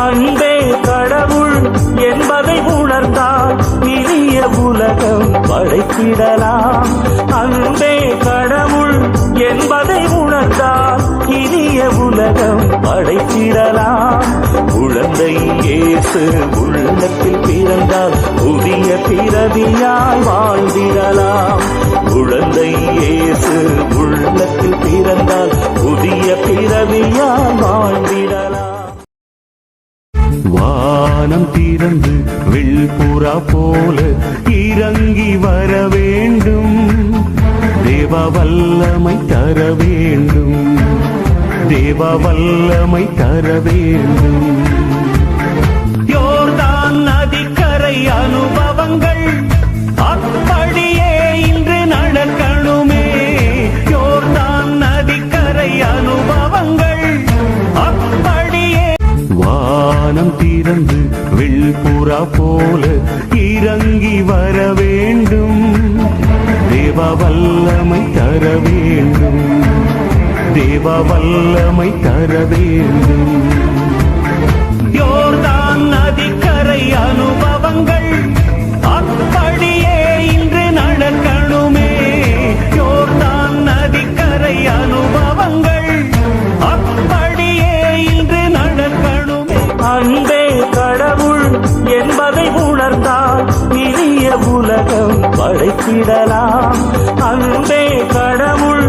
அன்பே கடவுள் என்பதை உணர்ந்தால் இனிய உலகம் படைத்திடலாம். அன்பே கடவுள் என்பதை உணர்ந்தால் இனிய உலகம் படைத்திடலாம். குழந்தை இயேசு உள்ளத்தில் பிறந்தால் புதிய பிறவியால் வாழ்ந்திடலாம். வானம் திறந்து வெள்புறா போல இறங்கி வர வேண்டும். தேவ வல்லமை தர வேண்டும். தேவ வல்லமை தர வேண்டும். வானம் திறந்து வெள்புறா போல இறங்கி வர வேண்டும். தேவ வல்லமை தர வேண்டும். தேவ வல்லமை தர வேண்டும். படைத்திடலாம் அன்பே கடவுள்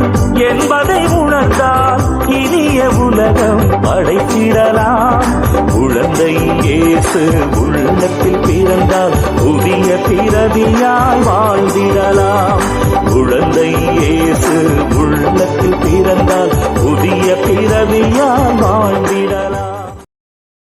என்பதை உணர்ந்தால் இனிய உலகம் படைத்திடலாம். குழந்தை இயேசு உள்ளத்தில் பிறந்தால் புதிய பிறவியால் வாழ்ந்திடலாம். குழந்தை இயேசு உள்ளத்தில் பிறந்தால் புதிய பிறவியாய்